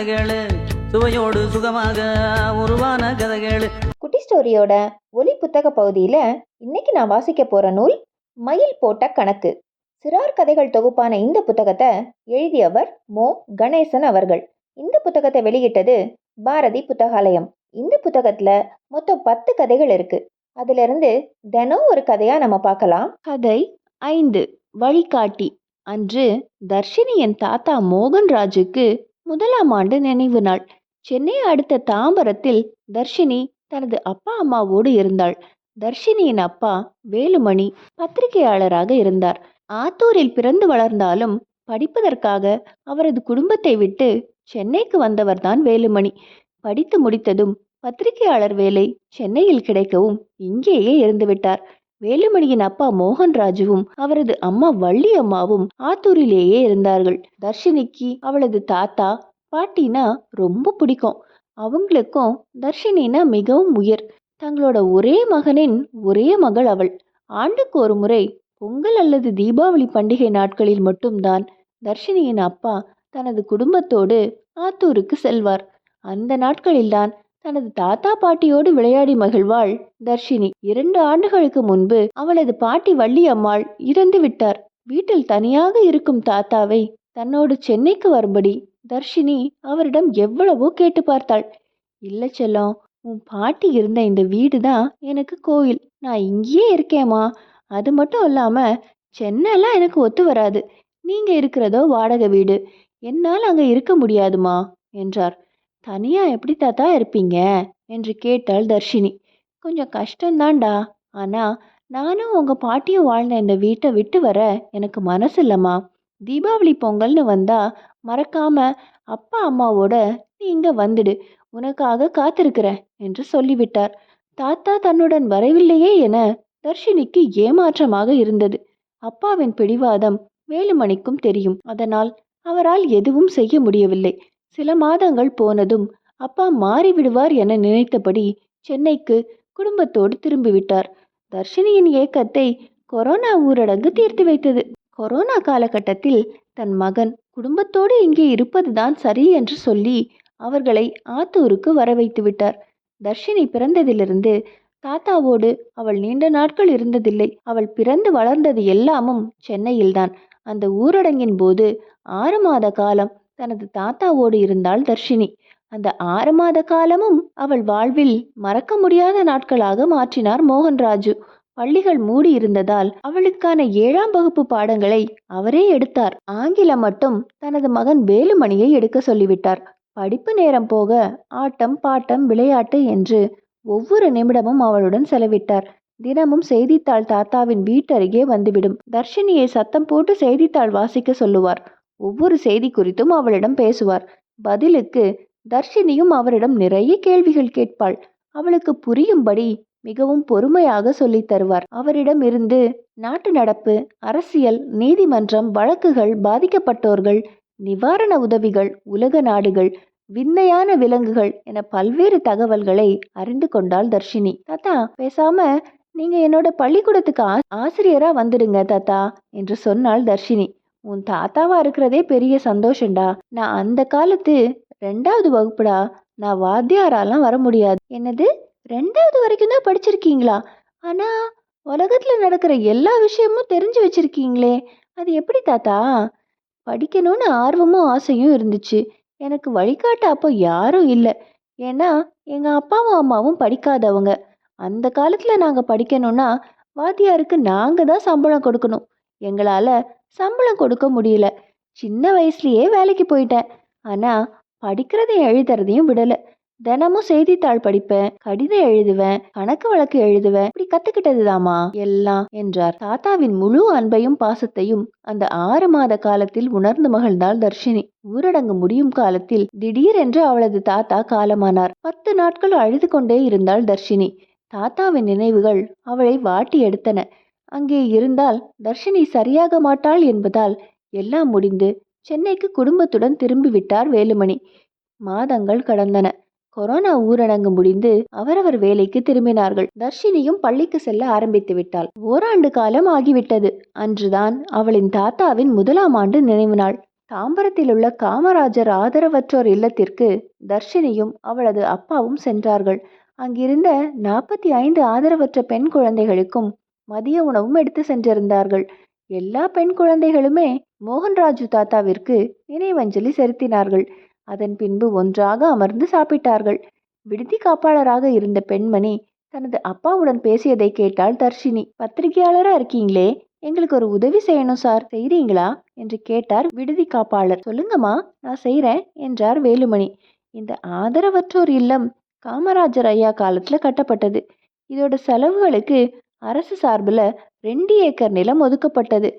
கதைகள். சுவையோடு சுகமாக உருவான கதைகள். குட்டி ஸ்டோரியோட ஒலி புத்தக பகுதியில் இன்னைக்கு நான் வாசிக்க போகிற நூல் மயில் போட்ட கணக்கு. சிறார் கதைகள் தொகுப்பான இந்த புத்தகத்தை எழுதியவர் மோ. கணேசன் அவர்கள். இந்த புத்தகத்தை வெளியிட்டது பாரதி புத்தகாலயம். இந்த புத்தகத்தில் மொத்தம் பத்து கதைகள் இருக்கு. அதிலிருந்து தினம் ஒரு கதையா நம்ம பார்க்கலாம். கதை ஐந்து. வழிகாட்டி. அன்று தர்ஷினி என் தாத்தா மோகன்ராஜுக்கு முதலாம் ஆண்டு நினைவு நாள். சென்னை அடுத்த தாம்பரத்தில் தர்ஷினி தனது அப்பா அம்மாவோடு இருந்தாள். தர்ஷினியின் அப்பா வேலுமணி பத்திரிகையாளராக இருந்தார். ஆத்தூரில் பிறந்து வளர்ந்தாலும் படிப்பதற்காக அவரது குடும்பத்தை விட்டு சென்னைக்கு வந்தவர்தான் வேலுமணி. படித்து முடித்ததும் பத்திரிகையாளர் வேலை சென்னையில் கிடைக்கவும் இங்கேயே இருந்துவிட்டார் வேலுமணியின் அப்பா மோகன்ராஜுவும் அவரது அம்மா வள்ளி அம்மாவும் ஆத்தூரிலேயே இருந்தார்கள். தர்ஷினிக்கு அவளது தாத்தா பாட்டினா ரொம்ப பிடிக்கும். அவங்களுக்கும் தர்ஷினினா மிகவும் உயர். தங்களோட ஒரே மகனின் ஒரே மகள் அவள். ஆண்டுக்கு ஒரு முறை பொங்கல் அல்லது தீபாவளி பண்டிகை நாட்களில் மட்டும்தான் தர்ஷினியின் அப்பா தனது குடும்பத்தோடு ஆத்தூருக்கு செல்வார். அந்த நாட்களில்தான் தனது தாத்தா பாட்டியோடு விளையாடி மகிழ்வாள் தர்ஷினி. இரண்டு ஆண்டுகளுக்கு முன்பு அவளது பாட்டி வள்ளி அம்மாள் இறந்து விட்டார். வீட்டில் தனியாக இருக்கும் தாத்தாவை தன்னோடு சென்னைக்கு வரும்படி தர்ஷினி அவரிடம் எவ்வளவோ கேட்டு பார்த்தாள். இல்ல செல்லம் உன் பாட்டி இருந்த இந்த வீடு தான் எனக்கு கோயில். நான் இங்கேயே இருக்கேம்மா. அது மட்டும் இல்லாம சென்னைலாம் எனக்கு ஒத்து வராது. நீங்க இருக்கிறதோ வாடகை வீடு. என்னால் அங்க இருக்க முடியாதுமா என்றார். தனியா எப்படி தாத்தா இருப்பீங்க? என்று கேட்டாள் தர்ஷினி. கொஞ்சம் கஷ்டம்தான்டா. ஆனா நானும் உங்க பாட்டியும் வாழ்ந்த இந்த வீட்டை விட்டு வர எனக்கு மனசு இல்லம்மா. தீபாவளி பொங்கல்னு வந்தா மறக்காம அப்பா அம்மாவோட நீ இங்க வந்துடு. உனக்காக காத்திருக்கிறேன் என்று சொல்லிவிட்டார். தாத்தா தன்னுடன் வரவில்லையே என தர்ஷினிக்கு ஏமாற்றமாக இருந்தது. அப்பாவின் பிடிவாதம் வேலுமணிக்கும் தெரியும். அதனால் அவரால் எதுவும் செய்ய முடியவில்லை. சில மாதங்கள் போனதும் அப்பா மாறிவிடுவார் என நினைத்தபடி சென்னைக்கு குடும்பத்தோடு திரும்பிவிட்டார். தர்ஷினியின் ஏக்கத்தை கொரோனா ஊரடங்கு தீர்த்து வைத்தது. கொரோனா காலகட்டத்தில் தன் மகன் குடும்பத்தோடு இங்கே இருப்பதுதான் சரி என்று சொல்லி அவர்களை ஆத்தூருக்கு வர வைத்து விட்டார். தர்ஷினி பிறந்ததிலிருந்து தாத்தாவோடு அவள் நீண்ட நாட்கள் இருந்ததில்லை. அவள் பிறந்து வளர்ந்தது எல்லாமும் சென்னையில்தான். அந்த ஊரடங்கின் போது ஆறு மாத காலம் தனது தாத்தாவோடு இருந்தாள் தர்ஷினி. அந்த ஆறு மாத காலமும் அவள் வாழ்வில் மறக்க முடியாத நாட்களாக மாற்றினார் மோகன்ராஜு. பள்ளிகள் மூடி இருந்ததால் அவளுக்கான ஏழாம் வகுப்பு பாடங்களை அவரே எடுத்தார். ஆங்கிலம் மட்டும் தனது மகன் வேலுமணியை எடுக்க சொல்லிவிட்டார். படிப்பு நேரம் போக ஆட்டம் பாட்டம் விளையாட்டு என்று ஒவ்வொரு நிமிடமும் அவளுடன் செலவிட்டார். தினமும் செய்தித்தாள் தாத்தாவின் வீட்டருகே வந்துவிடும். தர்ஷினியை சத்தம் போட்டு செய்தித்தாள் வாசிக்க சொல்லுவார். ஒவ்வொரு செய்தி குறித்தும் அவளிடம் பேசுவார். பதிலுக்கு தர்ஷினியும் அவரிடம் நிறைய கேள்விகள் கேட்பாள். அவளுக்கு புரியும்படி மிகவும் பொறுமையாக சொல்லித் தருவார். அவரிடம் இருந்து நாட்டு நடப்பு அரசியல் நீதிமன்றம் வழக்குகள் பாதிக்கப்பட்டோர்கள் நிவாரண உதவிகள் உலக நாடுகள் விண்ணையான விலங்குகள் என பல்வேறு தகவல்களை அறிந்து கொண்டாள் தர்ஷினி. தாத்தா பேசாம நீங்க என்னோட பள்ளிக்கூடத்துக்கு ஆ- ஆசிரியரா வந்துடுங்க தாத்தா என்று சொன்னாள் தர்ஷினி. உன் தாத்தாவா இருக்கிறதே பெரிய சந்தோஷம்டா. நான் அந்த காலத்து ரெண்டாவது வகுப்புடா. நான் வாத்தியாராலாம் வர முடியாது. என்னது? ரெண்டாவது வரைக்கும் தான் படிச்சிருக்கீங்களா? ஆனா உலகத்துல நடக்கிற எல்லா விஷயமும் தெரிஞ்சு வச்சிருக்கீங்களே. அது எப்படி தாத்தா? படிக்கணும்னு ஆர்வமும் ஆசையும் இருந்துச்சு. எனக்கு வழிகாட்ட அப்போ யாரும் இல்லை. ஏன்னா எங்க அப்பாவும் அம்மாவும் படிக்காதவங்க. அந்த காலத்துல நாங்க படிக்கணும்னா வாத்தியாருக்கு நாங்க தான் சம்பளம் கொடுக்கணும். எங்களால சம்பளம் கொடுக்க முடியல. சின்ன வயசுலயே வேலைக்கு போயிட்டேன். ஆனா படிக்கிறதையும் எழுதுறதையும் விடல. தினமும் செய்தித்தாள் படிப்பேன் கடிதம் எழுதுவேன் கணக்கு வழக்கு எழுதுவேன். இப்படி கத்துக்கிட்டதுதாமா எல்லாம் என்றார். தாத்தாவின் முழு அன்பையும் பாசத்தையும் அந்த ஆறு மாத காலத்தில் உணர்ந்து மகிழ்ந்தாள் தர்ஷினி. ஊரடங்கு முடியும் காலத்தில் திடீரென்று அவளது தாத்தா காலமானார். பத்து நாட்கள் அழுது கொண்டே இருந்தாள் தர்ஷினி. தாத்தாவின் நினைவுகள் அவளை வாட்டி எடுத்தன. அங்கே இருந்தால் தர்ஷினி சரியாக மாட்டாள் என்பதால் எல்லாம் முடிந்து சென்னைக்கு குடும்பத்துடன் திரும்பிவிட்டார் வேலுமணி. மாதங்கள் கடந்தன. கொரோனா ஊரடங்கு முடிந்து அவரவர் வேலைக்கு திரும்பினார்கள். தர்ஷினியும் பள்ளிக்கு செல்ல ஆரம்பித்து விட்டாள். ஓராண்டு காலம் ஆகிவிட்டது. அன்றுதான் அவளின் தாத்தாவின் முதலாம் ஆண்டு நினைவு நாள். தாம்பரத்தில் உள்ள காமராஜர் ஆதரவற்றோர் இல்லத்திற்கு தர்ஷினியும் அவளது அப்பாவும் சென்றார்கள். அங்கிருந்த நாற்பத்தி ஐந்து ஆதரவற்ற பெண் குழந்தைகளுக்கும் மதிய உணவும் எடுத்து சென்றிருந்தார்கள். எல்லா பெண் குழந்தைகளுமே மோகன்ராஜு தாத்தாவிற்கு நினைவஞ்சலி செலுத்தினார்கள். அதன் பின்பு ஒன்றாக அமர்ந்து சாப்பிட்டார்கள். விடுதி காப்பாளராக இருந்த பெண்மணி தனது அப்பாவுடன் பேசியதை கேட்டாள் தர்ஷினி பத்திரிகையாளரா இருக்கீங்களே? எங்களுக்கு ஒரு உதவி செய்யணும் சார். செய்றீங்களா? என்று கேட்டார் விடுதி காப்பாளர். சொல்லுங்கம்மா நான் செய்றேன் என்றார் வேலுமணி. இந்த ஆதரவற்றோர் இல்லம் காமராஜர் ஐயா காலத்துல கட்டப்பட்டது. இதோட செலவுகளுக்கு அரசு சார்பில் ரெண்டு ஏக்கர் நிலம் ஒதுக்கப்பட்டது.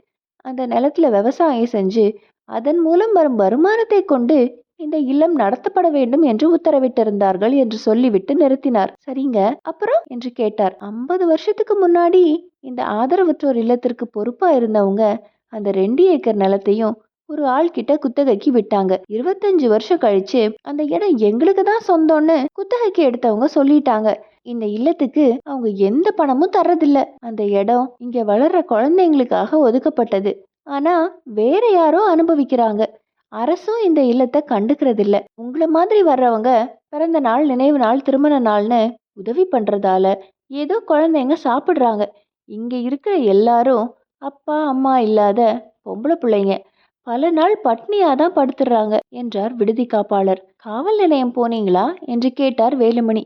அந்த நிலத்துல விவசாயம் செஞ்சு அதன் மூலம் வரும் வருமானத்தை கொண்டு இந்த இல்லம் நடத்தப்பட வேண்டும் என்று உத்தரவிட்டிருந்தார்கள் என்று சொல்லிவிட்டு நிறுத்தினார். சரிங்க. அப்புறம்? என்று கேட்டார். ஐம்பது வருஷத்துக்கு முன்னாடி இந்த ஆதரவற்றோர் இல்லத்திற்கு பொறுப்பா இருந்தவங்க அந்த ரெண்டு ஏக்கர் நிலத்தையும் ஒரு ஆள் கிட்ட குத்தகைக்கு விட்டாங்க. இருபத்தஞ்சு வருஷம் கழிச்சு அந்த இடம் எங்களுக்கு தான் சொந்தம்னு குத்தகைக்கு எடுத்தவங்க சொல்லிட்டாங்க. இந்த இல்லத்துக்கு அவங்க எந்த பணமும் தர்றதில்ல. அந்த இடம் இங்க வளர்ற குழந்தைங்களுக்காக ஒதுக்கப்பட்டது. ஆனா வேற யாரோ அனுபவிக்கிறாங்க. அரசும் இந்த இல்லத்தை கண்டுக்கிறது இல்ல மாதிரி வர்றவங்க பிறந்த நாள் நினைவு நாள் திருமண நாள்னு உதவி பண்றதால ஏதோ குழந்தைங்க சாப்பிடுறாங்க. இங்க இருக்கிற எல்லாரும் அப்பா அம்மா இல்லாத பொம்பளை பிள்ளைங்க. பல நாள் பட்னியா தான் படுத்துடுறாங்க என்றார் விடுதி காப்பாளர். காவல் நிலையம் போனீங்களா? என்று கேட்டார் வேலுமணி.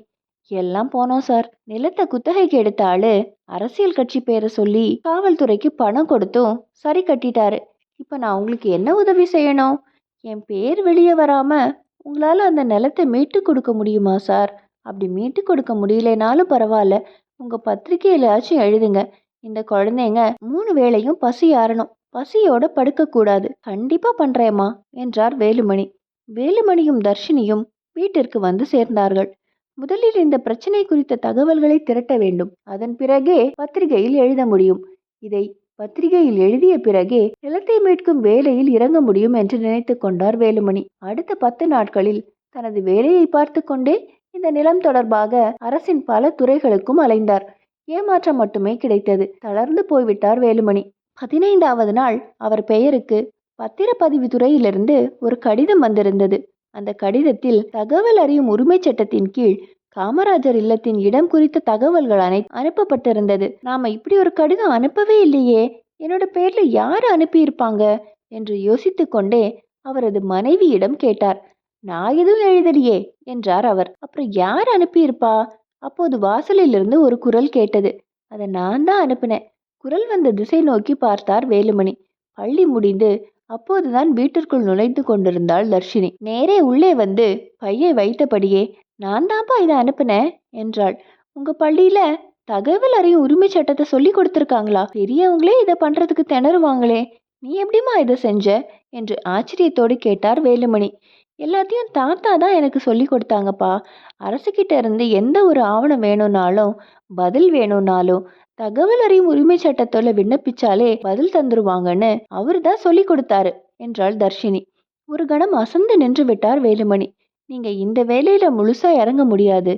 எல்லாம் போனோம் சார். நிலத்தை குத்தகைக்கு எடுத்த ஆளு அரசியல் கட்சி பேரை சொல்லி காவல்துறைக்கு பணம் கொடுத்தும் சரி கட்டிட்டாரு. இப்ப நான் உங்களுக்கு என்ன உதவி செய்யணும்? என் பேர் வெளியே வராம உங்களால அந்த நிலத்தை மீட்டு கொடுக்க முடியுமா சார்? அப்படி மீட்டு கொடுக்க முடியலனாலும் பரவாயில்ல. உங்க பத்திரிகையிலாச்சும் எழுதுங்க. இந்த குழந்தைங்க மூணு வேளையும் பசி ஆறணும். பசியோட படுக்கக்கூடாது. கண்டிப்பா பண்றேம்மா என்றார் வேலுமணி. வேலுமணியும் தர்ஷினியும் வீட்டிற்கு வந்து சேர்ந்தார்கள். முதலில் இந்த பிரச்சனை குறித்த தகவல்களை திரட்ட வேண்டும். அதன் பிறகே பத்திரிகையில் எழுத முடியும். இதை பத்திரிகையில் எழுதிய பிறகே நிலத்தை மீட்கும் வேலையில் இறங்க முடியும் என்று நினைத்து கொண்டார் வேலுமணி. அடுத்த பத்து நாட்களில் தனது வேலையை பார்த்து கொண்டே இந்த நிலம் தொடர்பாக அரசின் பல துறைகளுக்கும் அலைந்தார். ஏமாற்றம் மட்டுமே கிடைத்தது. தளர்ந்து போய்விட்டார் வேலுமணி. பதினைந்தாவது நாள் அவர் பெயருக்கு பத்திரப்பதிவு துறையிலிருந்து ஒரு கடிதம் வந்திருந்தது. அந்த கடிதத்தில் தகவல் அறியும் உரிமைச் சட்டத்தின் கீழ் காமராஜர் இல்லத்தின் இடம் குறித்த தகவல்கள் அனை அனுப்பப்பட்டிருந்தது. நாம இப்படி ஒரு கடிதம் அனுப்பவே இல்லையே. என்னோட பேர்ல யார் அனுப்பியிருப்பாங்க? என்று யோசித்து கொண்டே அவரது மனைவியிடம் கேட்டார். நான் எதுவும் எழுதலையே என்றார் அவர். அப்புறம் யார் அனுப்பியிருப்பா? அப்போது வாசலிலிருந்து ஒரு குரல் கேட்டது. அதை நான் தான் அனுப்பினேன். குரல் வந்த திசை நோக்கி பார்த்தார் வேலுமணி. பள்ளி முடிந்து அப்போதுதான் வீட்டிற்குள் நுழைந்து கொண்டிருந்தாள் தர்ஷினி. நேரே உள்ளே வந்து பையை வைத்தபடியே நான் தான்ப்பா இதை அனுப்புனேன் என்றாள். உங்க பள்ளியில தகவல் அறியும் உரிமை சட்டத்தை சொல்லி கொடுத்துருக்காங்களா? பெரியவங்களே இதை பண்றதுக்கு திணறுவாங்களே. நீ எப்படிம்மா இதை செஞ்ச? என்று ஆச்சரியத்தோடு கேட்டார் வேலுமணி. எல்லாத்தையும் தாத்தா தான் எனக்கு சொல்லி கொடுத்தாங்கப்பா. அரசுக்கிட்ட இருந்து எந்த ஒரு ஆவணம் வேணும்னாலும் பதில் வேணும்னாலும் தகவல் அறியும் உரிமை சட்டத்தோட விண்ணப்பிச்சாலே பதில் தந்துருவாங்கன்னு அவர் தான் சொல்லி கொடுத்தாரு என்றாள் தர்ஷினி. ஒரு கணம் அசந்து நின்று விட்டார் வேலுமணி. நீங்க இந்த வேலையில முழுசா இறங்க முடியாது.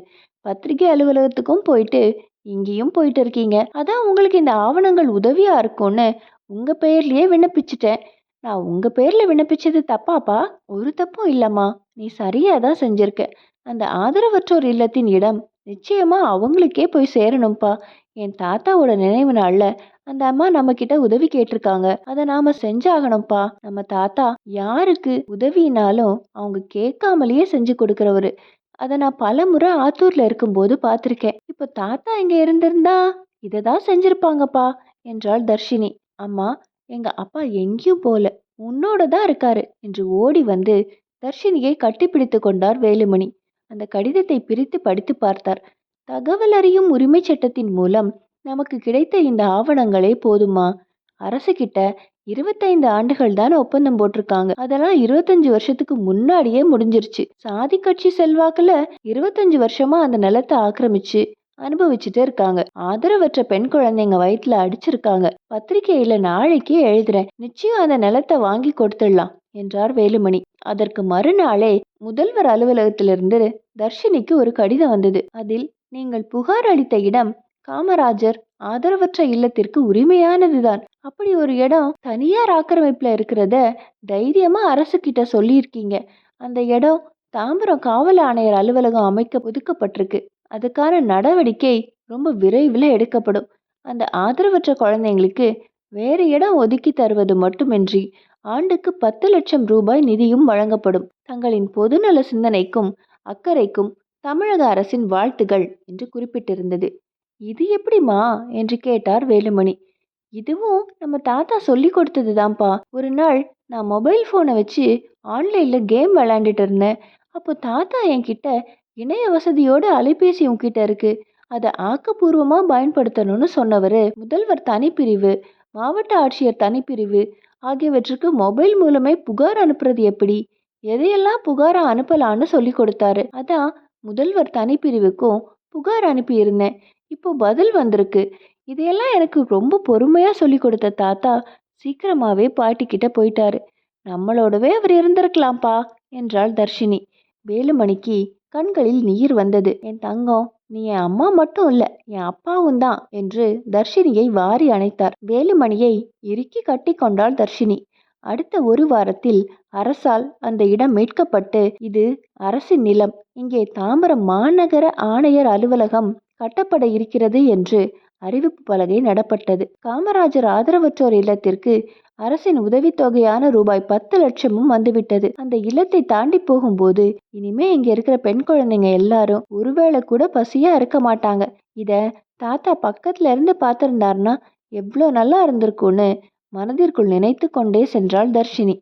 பத்திரிகை அலுவலகத்துக்கும் போயிட்டு இங்கேயும் போயிட்டு இருக்கீங்க. அதான் உங்களுக்கு இந்த ஆவணங்கள் உதவியா இருக்கும்னு உங்க பெயர்லயே விண்ணப்பிச்சிட்டேன். நான் உங்க பேர்ல விண்ணப்பிச்சது தப்பாப்பா? ஒரு தப்பும் இல்லம்மா. நீ சரியா தான் செஞ்சிருக்க. அந்த ஆதரவற்றோர் இல்லத்தின் இடம் நிச்சயமா அவங்களுக்கே போய் சேரணும்ப்பா. என் தாத்தாவோட நினைவு நாள்ல அந்த அம்மா நம்ம கிட்ட உதவி கேட்டிருக்காங்க. அதை நாம செஞ்சாகணும்ப்பா. நம்ம தாத்தா யாருக்கு உதவினாலும் அவங்க கேட்காமலேயே செஞ்சு கொடுக்கறவரு. அதை நான் பல முறை ஆத்தூர்ல இருக்கும்போது பார்த்துருக்கேன். இப்போ தாத்தா இங்க இருந்திருந்தா இதை தான் செஞ்சிருப்பாங்கப்பா என்றாள் தர்ஷினி. அம்மா எங்க அப்பா எங்கேயும் போல. உன்னோட தான் இருக்காரு என்று ஓடி வந்து தர்ஷினியை கட்டிப்பிடித்து கொண்டார் வேலுமணி. அந்த கடிதத்தை பிரித்து படித்து பார்த்தார். தகவல் அறியும் உரிமை சட்டத்தின் மூலம் நமக்கு கிடைத்த இந்த ஆவணங்களே போதுமா? அரசு கிட்ட இருபத்தைந்து ஆண்டுகள் தான் ஒப்பந்தம் போட்டிருக்காங்க. அதெல்லாம் இருபத்தஞ்சு வருஷத்துக்கு முன்னாடியே முடிஞ்சிருச்சு. சாதி கட்சி செல்வாக்குல இருபத்தஞ்சு வருஷமா அந்த நிலத்தை ஆக்கிரமிச்சு அனுபவிச்சுட்டே இருக்காங்க. ஆதரவற்ற பெண் குழந்தைங்க வயிற்றுல அடிச்சிருக்காங்க. பத்திரிகையில நாளைக்கே எழுதுறேன். நிச்சயம் அந்த நிலத்தை வாங்கி கொடுத்துடலாம். என்றார் வேலுமணி. அதற்கு மறுநாளே முதல்வர் அலுவலகத்திலிருந்து தர்ஷினிக்கு ஒரு கடிதம் வந்தது. அதில் நீங்கள் புகார் அளித்த இடம் காமராஜர் ஆதரவற்ற இல்லத்திற்கு உரிமையானதுதான். அப்படி ஒரு இடம் தனியார் ஆக்கிரமிப்புல இருக்கிறத தைரியமா அரசு கிட்ட சொல்லியிருக்கீங்க. அந்த இடம் தாம்பரம் காவல் ஆணையர் அலுவலகம் அமைக்க ஒதுக்கப்பட்டிருக்கு. அதுக்கான நடவடிக்கை ரொம்ப விரைவில் எடுக்கப்படும். அந்த ஆதரவற்ற குழந்தைங்களுக்கு வேறு இடம் ஒதுக்கி தருவது மட்டுமின்றி ஆண்டுக்கு பத்து லட்சம் ரூபாய் நிதியும் வழங்கப்படும். தங்களின் பொதுநல சிந்தனைக்கும் அக்கறைக்கும் தமிழக அரசின் வாழ்த்துகள் என்று குறிப்பிட்டிருந்தது. இது எப்படிம்மா? என்று கேட்டார் வேலுமணி. இதுவும் நம்ம தாத்தா சொல்லி கொடுத்ததுதான்ப்பா. ஒரு நாள் நான் மொபைல் ஃபோனை வச்சு ஆன்லைனில் கேம் விளையாண்டுட்டு இருந்தேன். அப்போ தாத்தா என்கிட்ட இணைய வசதியோட அலைபேசி உன்கிட்ட இருக்கு. அதை ஆக்கப்பூர்வமாக பயன்படுத்தணும்னு சொன்னவர். முதல்வர் தனிப்பிரிவு மாவட்ட ஆட்சியர் தனிப்பிரிவு ஆகியவற்றுக்கு மொபைல் மூலமே புகார் அனுப்புறது எப்படி? எதையெல்லாம் புகாரை அனுப்பலான்னு சொல்லி கொடுத்தாரு? அதான் முதல்வர் தனிப்பிரிவுக்கும் புகார் அனுப்பியிருந்தேன். இப்போ பதில் வந்திருக்கு. இதையெல்லாம் எனக்கு ரொம்ப பொறுமையாக சொல்லி கொடுத்த தாத்தா சீக்கிரமாகவே பாட்டிக்கிட்ட போயிட்டாரு. நம்மளோடவே அவர் இருந்திருக்கலாம்ப்பா என்றாள் தர்ஷினி. வேலுமணிக்கு கண்களில் நீர் வந்தது. என் தங்கம் நீ என் அம்மா மட்டும் இல்ல என் அப்பாவும் தான் என்று தர்ஷினியை வாரி அணைத்தார். வேலுமணியை இறுக்கி கட்டி கொண்டாள் தர்ஷினி. அடுத்த ஒரு வாரத்தில் அரசால் அந்த இடம் மீட்கப்பட்டு இது அரசின் நிலம். இங்கே தாம்பரம் மாநகர ஆணையர் அலுவலகம் கட்டப்பட இருக்கிறது என்று அறிவிப்பு பலகை நடப்பட்டது. காமராஜர் ஆதரவற்றோர் இல்லத்திற்கு அரசின் உதவித்தொகையான ரூபாய் பத்து லட்சமும் வந்துவிட்டது. அந்த இல்லத்தை தாண்டி போகும்போது இனிமே இங்க இருக்கிற பெண் குழந்தைங்க எல்லாரும் ஒருவேளை கூட பசியா இருக்க மாட்டாங்க. இத தாத்தா பக்கத்துல இருந்து பார்த்திருந்தாருன்னா எவ்வளோ நல்லா இருந்திருக்கும்னு மனதிற்குள் நினைத்து கொண்டே சென்றாள் தர்ஷினி.